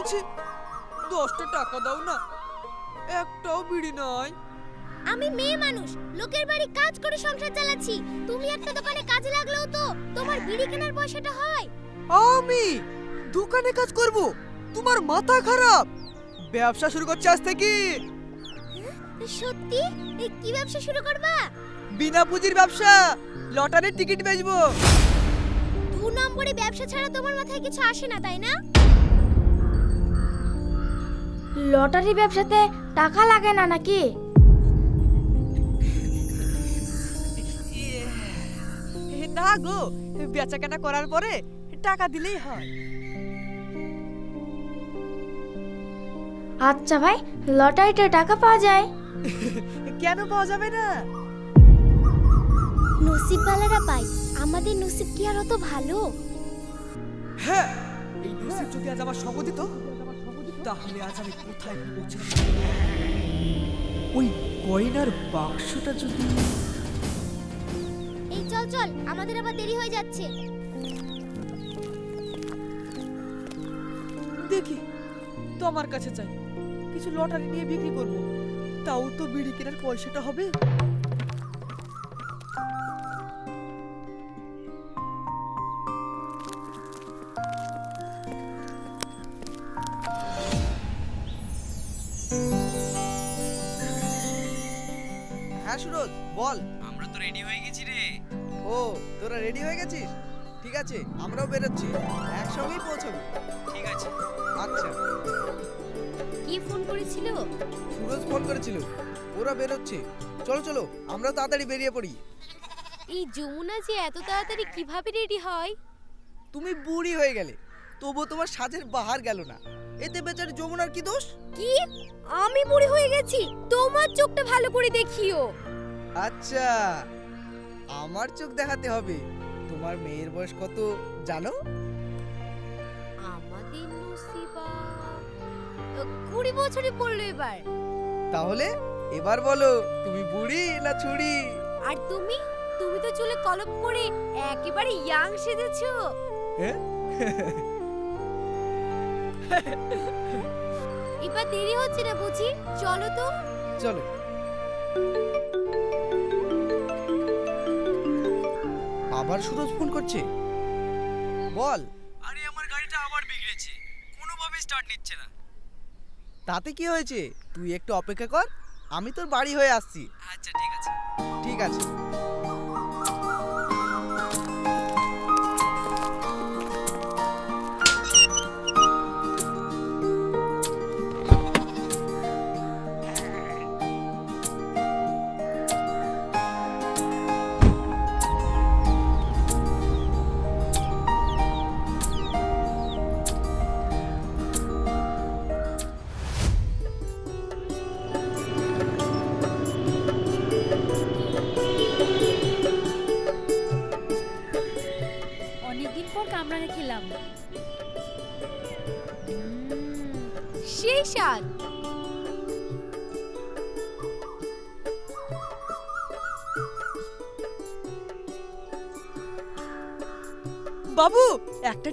বলছি দশটা টাকা দাও না একটাও বিড়ি নাই। আমি মেয়ে মানুষ লোকের বাড়ি কাজ করে সংসার চালাচ্ছি। তুমি একটা দোকানে কাজে লাগলেও তো তোমার বিড়ি কেনার পয়সাটা হয়। আমি দোকানে কাজ করব তোমার মাথা খারাপ। ব্যবসা শুরু করছে আজ থেকে। সত্যি? এ, কি ব্যবসা শুরু করবা? বিনা পুঁজির ব্যবসা লটারির টিকিট বেচবো। দু নম্বরে ব্যবসা ছাড়া তোমার মাথায় কিছু আসে না তাই না? লটারি ব্যবসাতে টাকা লাগে না নাকি? না গো বেচা কেনা করার পরে টাকা দিলেই হয়। আচ্ছা ভাই লটারিতে টাকা পাওয়া যায়? কেন পাওয়া যাবে না? নসিবওয়ালারা পাই আমাদের নসিব কি আর অত ভালো? হ্যাঁ এই নসিব যদি আজ আমার সঙ্গ দিত তাহলে আজ আমি কোথায় পৌঁছে ওই গয়নার বাক্সটা যদি এই চল চল আমাদের আবার দেরি হয়ে যাচ্ছে। দেখি তোমার কাছে চাই। কিছু লটারি নিয়ে বিক্রি করব। তাও তো বিড়ি কেনার পয়সাটা হবে। ঠিক আছে আমরাও বেরোচ্ছি। একসঙ্গেই পৌঁছবো। ঠিক আছে। আচ্ছা। কি ফোন করেছিল? সুরজ ফোন করেছিল। ওরা বেরোচ্ছে। চলো চলো আমরা তাড়াতাড়ি বেরিয়ে পড়ি। এই যমুনা যে এত তাড়াতাড়ি কীভাবে রেডি হয়? তুমি বুড়ি হয়ে গেলে। তবু তোমার সাজের বাহার গেল না। এতে বেচারি যমুনার কি দোষ? কি? আমি বুড়ি হয়ে গেছি। তোমার চোখটা ভালো করে দেখিও। আচ্ছা। আমার চোখ দেখাতে হবে। তোমার মেয়ের বয়স কত জানো? আমাদের নসিবা। কুড়ি বছরে পড়ল এবার। তাহলে এবার বলো তুমি বুড়ি না ছুড়ি আর তুমি? তুমি তো চুলে কলম করে একেবারে ইয়াং সেজেছো? এবার দেরি হচ্ছে না বুঝি? চলো তো। চলো। আবার সুরজ ফোন করছে? বল। আরে আমার গাড়িটা আবার বিগড়েছে। কোনোভাবে স্টার্ট নিচ্ছে না। তাতে কি হয়েছে? তুই একটু অপেক্ষা কর আমি তোর বাড়ি হয়ে আসছি। আচ্ছা ঠিক আছে। ঠিক আছে।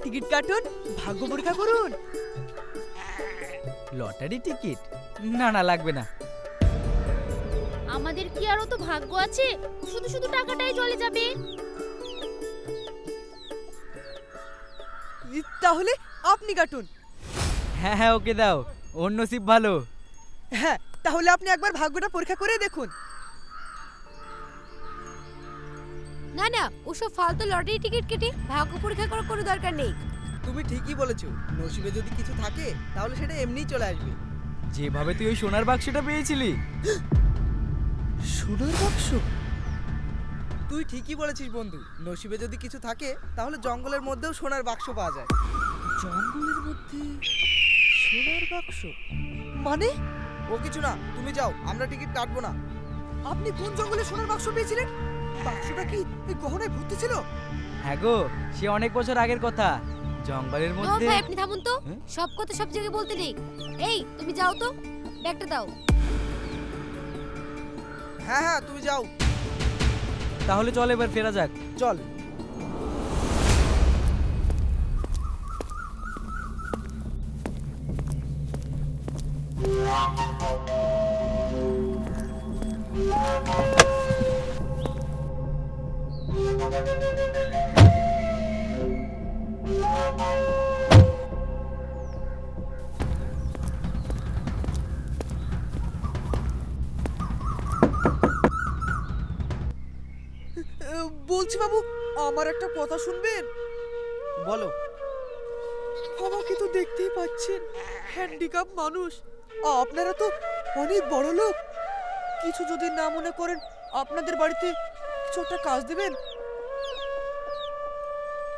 টিকিট কাটুন ভাগ্য পরীক্ষা করুন। Lottery ticket? না না লাগবে না। আমাদের কি আর অত ভাগ্য আছে? শুধু শুধু টাকাটাই চলে যাবে। তাহলে আপনি কাটুন। হ্যাঁ হ্যাঁ ওকে দাও। অন্য নসিব ভালো। হ্যাঁ তাহলে আপনি একবার ভাগ্যটা পরীক্ষা করে দেখুন। না না ওসব ফালতু লটারি টিকিট কেটে ভাগ্য পরীক্ষা করার কোনো দরকার নেই। তুমি ঠিকই বলেছ নসিবে যদি কিছু থাকে তাহলে সেটা এমনিই চলে আসবে। যেভাবে তুই ওই সোনার বাক্সটা পেয়েছিলি। সোনার বাক্স? তুই ঠিকই বলেছিস বন্ধু নসিবে যদি কিছু থাকে তাহলে জঙ্গলের মধ্যেও সোনার বাক্স পাওয়া যায়। জঙ্গলের মধ্যে সোনার বাক্স? মানে? ও কিছু না তুমি যাও আমরা টিকিট কাটবো না। আপনি কোন জঙ্গলে সোনার বাক্স পেয়েছিলেন? বাক্সটা কি এই গহনায় ভর্তি ছিল? হ্যাঁ গো সে অনেক বছর আগের কথা। জঙ্গলের মধ্যে ভাই আপনি থামুন তো। হ্যাঁ? সব কথা সব জায়গায় বলতে নেই। এই তুমি যাও তো। ব্যাগটা দাও। হ্যাঁ হ্যাঁ তুমি যাও। তাহলে চল এবার ফেরা যাক। চল। Thank you. বলছি বাবু, আমার একটা কথা শুনবেন? বলো। আমাকে তো দেখতেই পাচ্ছেন হ্যান্ডিক্যাপ মানুষ। আপনারা তো অনেক বড় লোক কিছু যদি না মনে করেন, আপনাদের বাড়িতে কিছু একটা কাজ দেবেন?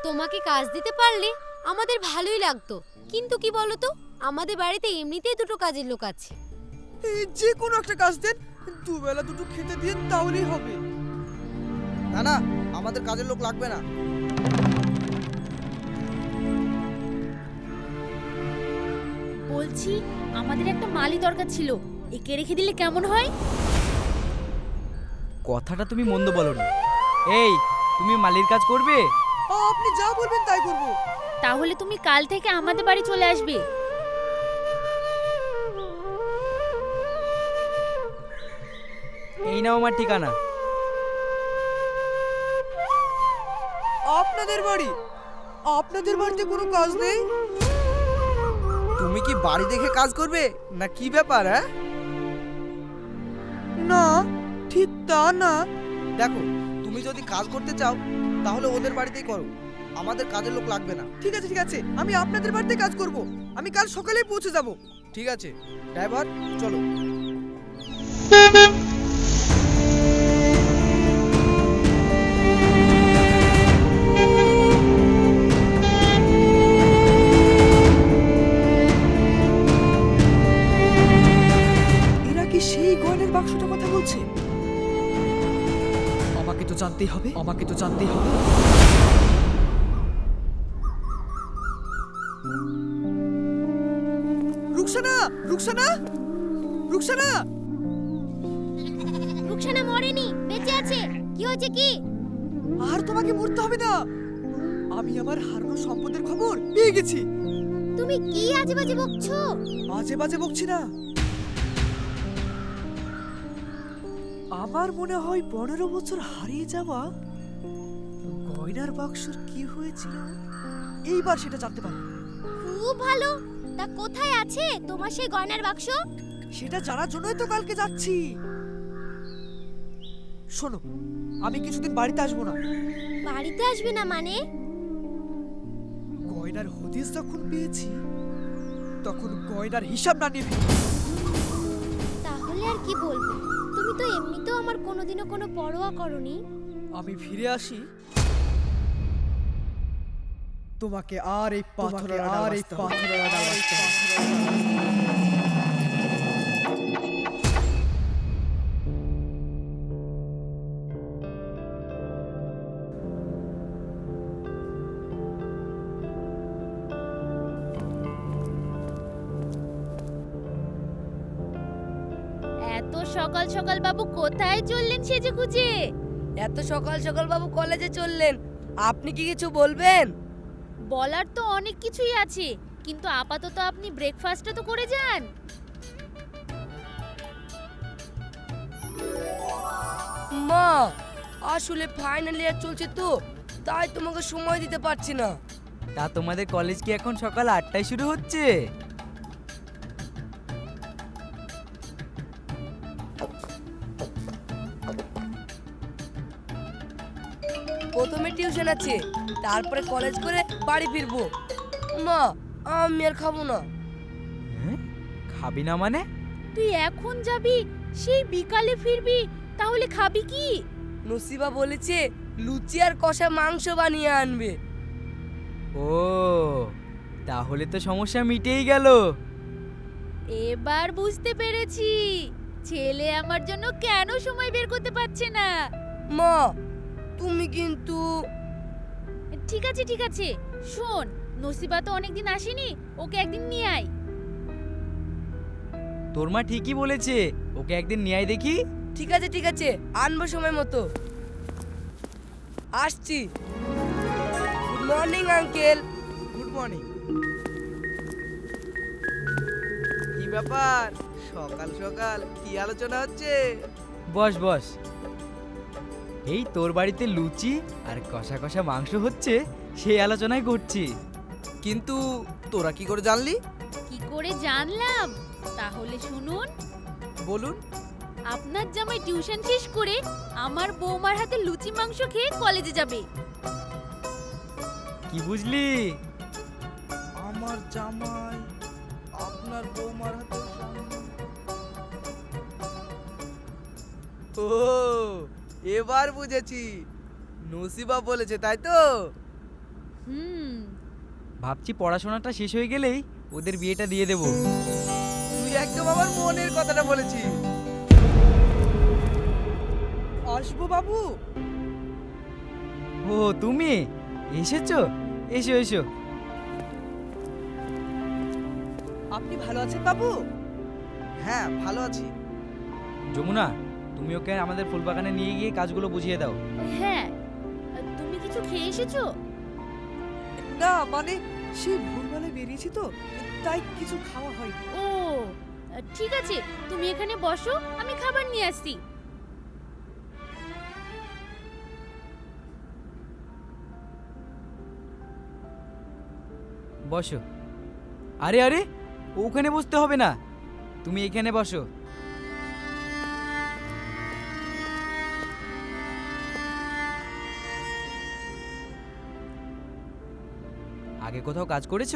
তোমাকে কাজ দিতে পারলে আমাদের ভালোই লাগতো। কিন্তু কি বলো তো আমাদের বাড়িতে এমনিতেই দুটো কাজের লোক আছে। যে কোনো একটা কাজ দেন দুবেলা দুটো খেতে দিন তাহলেই হবে। না না আমাদের কাজের লোক লাগবে না। বলছি আমাদের একটা মালি দরকার ছিল। একে রেখে দিলে কেমন হয়? কথাটা তুমি মন্দ বলনি। এই তুমি মালির কাজ করবে? আপনি যা বলবেন তাই করব। তাহলে তুমি কাল থেকে আমাদের বাড়ি চলে আসবে। এই নাও আমার ঠিকানা। আপনাদের বাড়ি? আপনাদের বাড়িতে কোনো কাজ নেই? তুমি কি বাড়ি দেখে কাজ করবে? না কি ব্যাপার হ্যাঁ? না ঠিক তা না। দেখো তুমি যদি কাজ করতে চাও তাহলে ওদের বাড়িতেই করো। আমাদের কাজের লোক লাগবে না। ঠিক আছে ঠিক আছে, আমি আপনাদের বাড়িতে কাজ করব। আমি কাল সকালেই পৌঁছে যাব। ঠিক আছে, ড্রাইভার, চলো। জানতেই হবে। আমাকে তো জানতেই হবে। রুকসানা! রুকসানা! রুকসানা! রুকসানা মরেনি বেঁচে আছে। কি হয়েছে কি? আর তোমাকে মরতে হবে না। আমি আমার হারানো সম্পদের খবর পেয়ে গেছি। তুমি কি আজে বাজে বকছো? আজে বাজে বকছি না। আমার মনে হয় পনেরো বছর হারিয়ে যাওয়া গয়নার বাক্সর কি হয়েছিল? এইবার সেটা জানতে পারব খুব ভালো। তা কোথায় আছে তোমার সেই গয়নার বাক্স? সেটা জানার জন্যই তো কালকে যাচ্ছি। শোনো আমি কিছুদিন বাড়িতে আসব না। বাড়িতে আসবে না মানে? গয়নার হদিস যখন পেয়েছি তখন গয়নার হিসাব না নিয়ে তাহলে আর কি বলব? তুমি তো এমনিতেও আমার কোনোদিনও কোনো পরোয়া করনি। আমি ফিরে আসি। তোমাকে আর এই পাথরের আর এই পাথর সকাল বাবু কোথায় চললেন সেজে খুঁজে? এত সকাল সকাল বাবু কলেজে চললেন আপনি কি কিছু বলবেন? বলার তো অনেক কিছুই আছে কিন্তু আপাতত আপনি ব্রেকফাস্টটা তো করে যান। মা আসলে ফাইনাল ইয়ার চলছে তো তাই তোমাকে সময় দিতে পারছি না। তা তোমাদের কলেজ কি এখন সকাল আটটায় শুরু হচ্ছে? প্রথমে টিউশন আছে তারপরে কলেজ করে বাড়ি ফিরবো। মা আমি আর খাব না। হ্যাঁ? খাবি না মানে? তুই এখন যাবি সেই বিকালে ফিরবি তাহলে খাবি কি? নসিবা বলেছে লুচি আর কষা মাংস বানিয়ে আনবে। ও তাহলে তো সমস্যা মিটেই গেল। এবার বুঝতে পেরেছি ছেলে আমার জন্য কেন সময় বের করতে পারছে না? মা তুমি কিন্তু ঠিক আছে ঠিক আছে। শোন নসিবা তো অনেকদিন আসেনি ওকে একদিন নিয়ে আয়। তোর মা ঠিকই বলেছে ওকে একদিন নিয়ে আয় দেখি। ঠিক আছে ঠিক আছে আনব সময় মতো। আসছি। Good morning uncle good morning কি ব্যাপার? সকাল সকাল কি আলোচনা হচ্ছে? বস বস। এই তোর বাড়িতে লুচি আর কষা কষা মাংস হচ্ছে সেই আলোচনায় করছি কিন্তু তোরা কি করে জানলি? কি করে জানলাম? তাহলে শুনুন। বলুন। আপনার জামাই টিউশন শেষ করে আমার বৌমার হাতে লুচি মাংস খেয়ে কলেজে যাবে। কি বুঝলি? আমার জামাই আপনার বৌমার হাতে ও এবার বুঝেছি। নসিবা বলেছে তাই তো? হুম। ভাবছি পড়াশোনাটা শেষ হয়ে গেলেই ওদের বিয়েটা দিয়ে দেবো। তুই একদম আমার মনের কথাটা বলেছি আসব বাবু? ও তুমি? এসেছ? এসো এসো। আপনি ভালো আছেন বাবু? হ্যাঁ ভালো আছি। যমুনা তুমি ওকে আমাদের ফুলবাগানে নিয়ে গিয়ে কাজগুলো বুঝিয়ে দাও। হ্যাঁ তুমি কিছু খেয়ে এসেছ? না মানে সেই ভোরবেলায় বেরিয়েছি তো তাই কিছু খাওয়া হয়নি। ও ঠিক আছে তুমি এখানে বসো আমি খাবার নিয়ে আসছি। বসো। আরে আরে ওখানে বসতে হবে না। তুমি এখানে বসো। আগে কোথাও কাজ করেছ?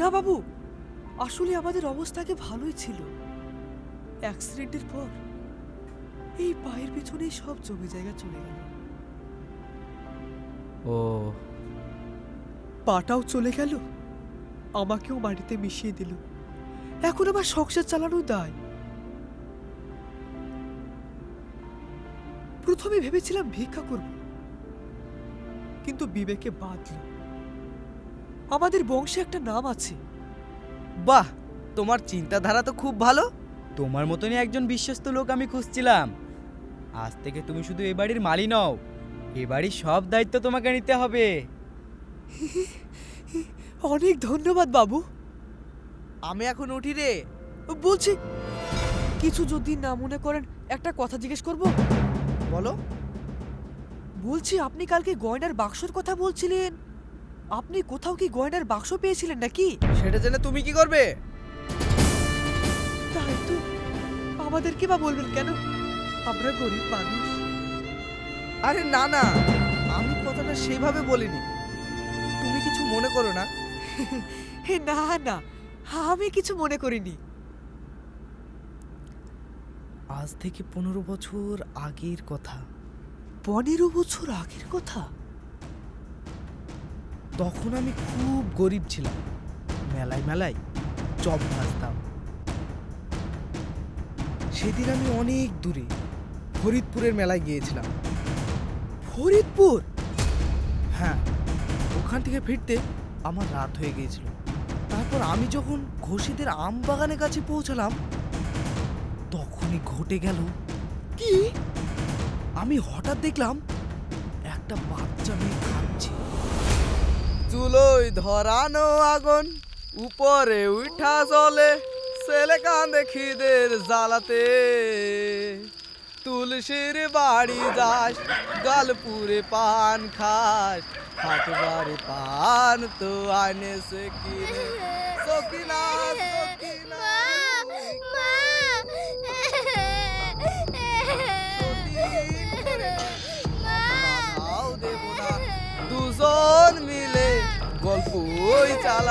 না বাবু আসলে আমাদের অবস্থাকে ভালোই ছিল। অ্যাক্সিডেন্টের পর এই পায়ের পেছনেই সব জমি জায়গা চলে গেল। ও। পাটাও চলে গেল আমাকেও মাটিতে মিশিয়ে দিল। এখন আমার সংসার চালানো দায়। প্রথমে ভেবেছিলাম ভিক্ষা করব কিন্তু বিবেকে বাঁধল। আমাদের বংশে একটা নাম আছে। বাহ তোমার চিন্তাধারা তো খুব ভালো। তোমার মতনই একজন বিশ্বস্ত লোক আমি খুঁজছিলাম। আজ থেকে তুমি শুধু এ বাড়ির মালি নও এ বাড়ির সব দায়িত্ব তোমাকে নিতে হবে। অনেক ধন্যবাদ বাবু। আমি এখন উঠি রে। বলছি কিছু যদি না মনে করেন একটা কথা জিজ্ঞেস করব? বলো। বলছি আপনি কালকে গয়নার বাক্সর কথা বলছিলেন। আপনি কোথাও কি গয়নার বাক্স পেয়েছিলেন নাকি? সেটা জেনে তুমি কি করবে? তাই তো। আমাদেরকে বা বলবেন কেন? আমরা গরিব মানুষ। আরে না না। আমি কথাটা সেভাবে বলিনি। তুমি কিছু মনে করো না? হে না না। আমি কিছু মনে করিনি। আজ থেকে পনেরো বছর আগের কথা। পনেরো বছর আগের কথা? তখন আমি খুব গরিব ছিলাম। মেলায় মেলায় চপ ভাজতাম। সেদিন আমি অনেক দূরে ফরিদপুরের মেলায় গিয়েছিলাম। ফরিদপুর? হ্যাঁ ওখান থেকে ফিরতে আমার রাত হয়ে গিয়েছিল। তারপর আমি যখন ঘষিদের আম বাগানের কাছে পৌঁছালাম, তখনই ঘটে গেল কি? আমি হঠাৎ দেখলাম একটা বাচ্চা মেয়ে কাঁদছে। চুলোই ধরানো আগুন, উপরে উঠা চলে ছেলে কান্দে খিদের জ্বালাতে। তুলসীর বাড়ি যাস, গালপুরে পান খাস, হাটবারে পান তো আনে সে কিনে।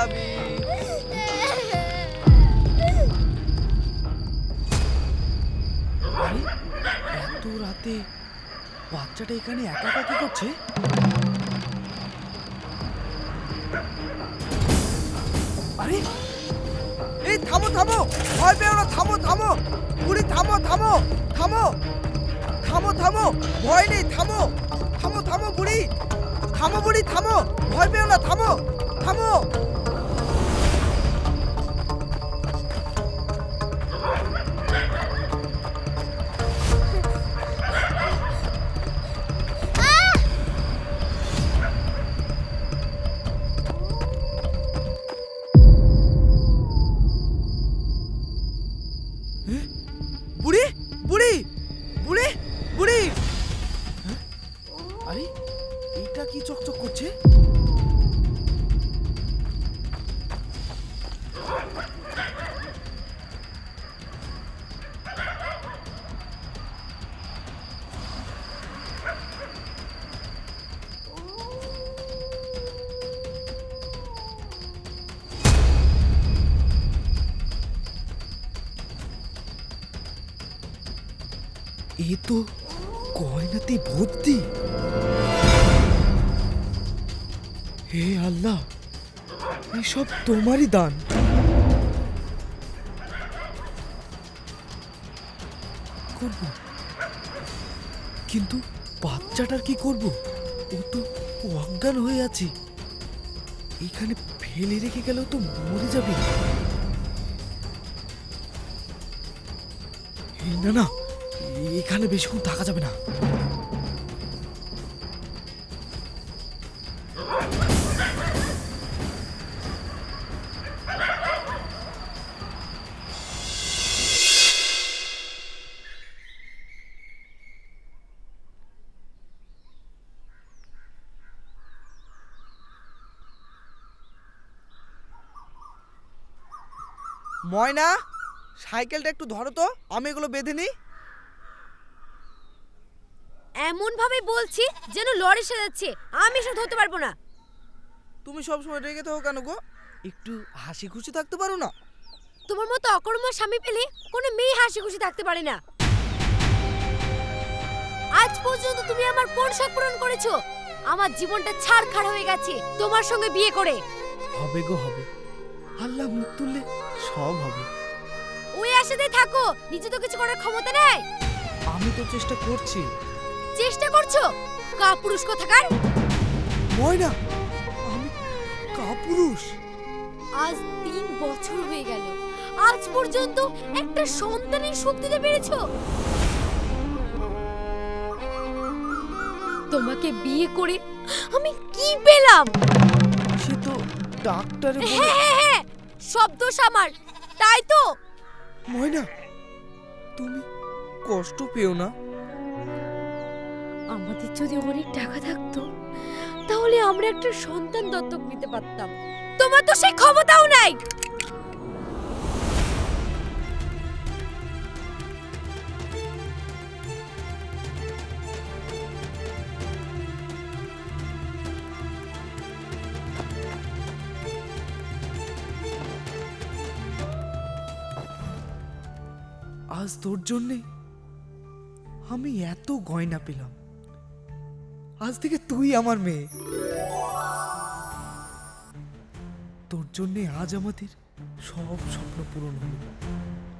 আরে এত রাতে বাচ্চাটা এখানে একা একা কি করছে? আরে এই থামো থামো। ভয় পেও না থামো থামো। বুড়ি থামো থামো থামো। থামো থামো। ভয় নেই থামো। থামো থামো বুড়ি। থামো বুড়ি থামো। ভয় পেও না থামো। থামো। তো ভর্তি। হে আল্লাহ, এসব তোমারই দান। করব। কিন্তু বাচ্চাটার কি করব? ও তো অজ্ঞান হয়ে আছে। এখানে ফেলে রেখে গেলেও তো মরে যাবে। না না এখানে বেশিক্ষণ থাকা যাবে না। ময়না সাইকেলটা একটু ধরো তো। আমি এগুলো বেঁধে নিই। এমন ভাবে বলছি যেন লরি সাজাচ্ছে। আমি সব ধরতে পারব না। তুমি সব সময় রেগে থাকো কেন গো? একটু হাসি খুশি থাকতে পারো না? তোমার মতো অকর্ম স্বামী পেলে কোনো মেয়ে হাসি খুশি থাকতে পারে না। আজ পর্যন্ত তুমি আমার কোন শখ পূরণ করেছ? আমার জীবনটা ছাড়খাড় হয়ে গেছে। তোমার সঙ্গে বিয়ে করে। হবে গো হবে। আল্লাহ মুখ তুললে সব হবে। ওই আশাতে থাকো। নিজে তো কিছু করার ক্ষমতা নেই। আমি তো চেষ্টা করছি। চেষ্টা করছ? কাপুরুষ কোথাকার? ময়না আমি কাপুরুষ। আজ তিন বছর হয়ে গেল। আজ পর্যন্ত একটা সন্তানের সুখ দিতে পেরেছ? তোমাকে বিয়ে করে আমি কি পেলাম? সে তো ডাক্তারে হ্যাঁ হ্যাঁ হ্যাঁ সব দোষ আমার। তাই তো? ময়না তুমি কষ্ট পেও না। আমাদের যদি অনেক টাকা থাকতো, তাহলে আমরা একটা সন্তান দত্তক নিতে পারতাম। তোমার তো সেই ক্ষমতাও নাই! আজ তোর জন্যে আমি এত গয়না পেলাম। আজ থেকে তুই আমার মেয়ে। তোর জন্যে আজ আমাদের সব স্বপ্ন পূরণ হলো।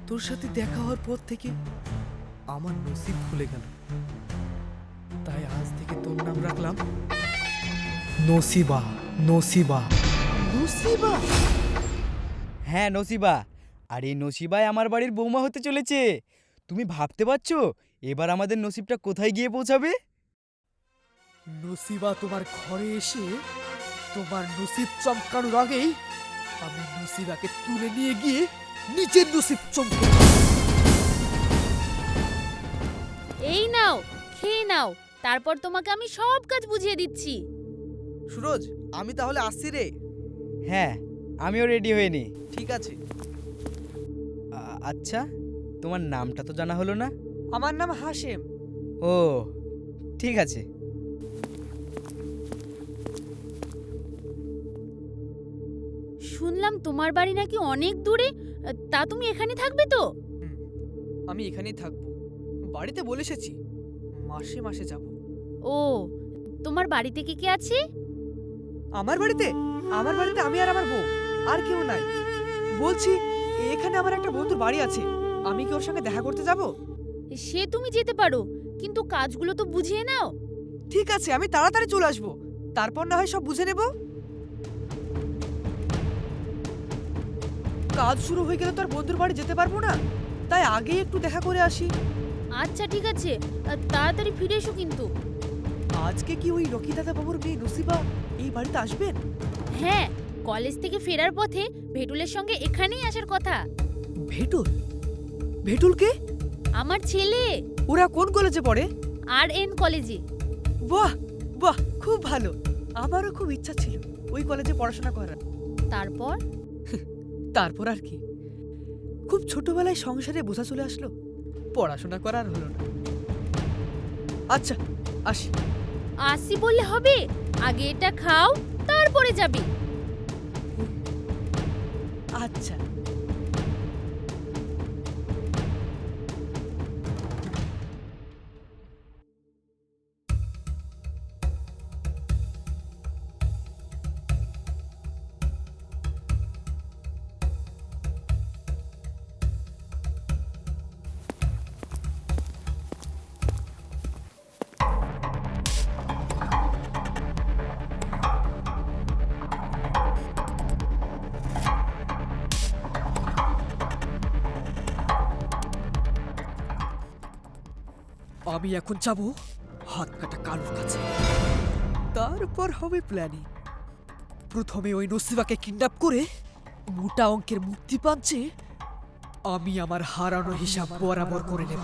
তোর সাথে দেখা হওয়ার পর থেকে আমার নসিব খুলে গেল। তাই আজ থেকে তোর নাম রাখলাম নসিবা নসিবা। নসিবা? হ্যাঁ নসিবা। আর এই নসিবাই আমার বাড়ির বৌমা হতে চলেছে। তুমি ভাবতে পারছ, এবার আমাদের নসিবটা কোথায় গিয়ে পৌঁছাবে? নসিবা তোমার ঘরে এসে তোমার নসিব চমকানোর আগেই আমি নসিবাকে তুলে নিয়ে গিয়ে নিজের নসিব চমকে এই নাও খেয়ে নাও তারপর তোমাকে আমি সব কাজ বুঝিয়ে দিচ্ছি। সুরজ আমি তাহলে আসছি রে। হ্যাঁ আমিও রেডি হয়ে নি। ঠিক আছে। আ- আচ্ছা তোমার নামটা তো জানা হলো না? আমার নাম হাশেম। ও ঠিক আছে। শুনলাম তোমার বাড়ি নাকি অনেক দূরে তা তুমি এখানে থাকবে তো? আমি এখানেই থাকব। বাড়িতে বলে এসেছি মাসে মাসে যাব। ও তোমার বাড়িতে কে কে আছে? আমার বাড়িতে? আমার বাড়িতে আমি আর আমার বউ আর কেউ নাই। বলছি এখানে আমার একটা বন্ধুর বাড়ি আছে আমি কি ওর সঙ্গে দেখা করতে যাব? সে তুমি যেতে পারো কিন্তু কাজগুলো তো বুঝিয়ে নাও। ঠিক আছে আমি তাড়াতাড়ি চলে আসব। তারপর না হয় সব বুঝে নেব। কাজ শুরু হয়ে গেলে তো আর বন্ধুর বাড়ি যেতে পারব না। তাই আগেই একটু দেখা করে আসি। আচ্ছা ঠিক আছে। তাড়াতাড়ি ফিরে এসো কিন্তু। আজকে কি ওই রকি দাদা বাবুর মেয়ে নসিবা এই বাড়িতে আসবেন? হ্যাঁ কলেজ থেকে ফেরার পথে ভেটুলের সঙ্গে এখানেই আসার কথা। ভেটুল? ভেটুল কে? আমার ছেলে। ওরা কোন কলেজে পড়ে? আর এন কলেজে। বাহ বাহ খুব ভালো। আমারও খুব ইচ্ছা ছিল ওই কলেজে পড়াশোনা করার। তারপর? তারপর আর কি? খুব ছোটবেলায় সংসারে বোঝা চলে আসলো। পড়াশোনা করার হলো না। আচ্ছা আসি। আসি বললে হবে। আগে এটা খাও, তারপরে যাবে। আমি এখন যাব হাত কাটা কালুর কাছে। তারপর হবে প্ল্যানিং প্রথমে ওই নসিবাকে কিডন্যাপ করে মোটা অঙ্কের মুক্তি পাচ্ছে আমি আমার হারানো হিসাব বরাবর করে নেব।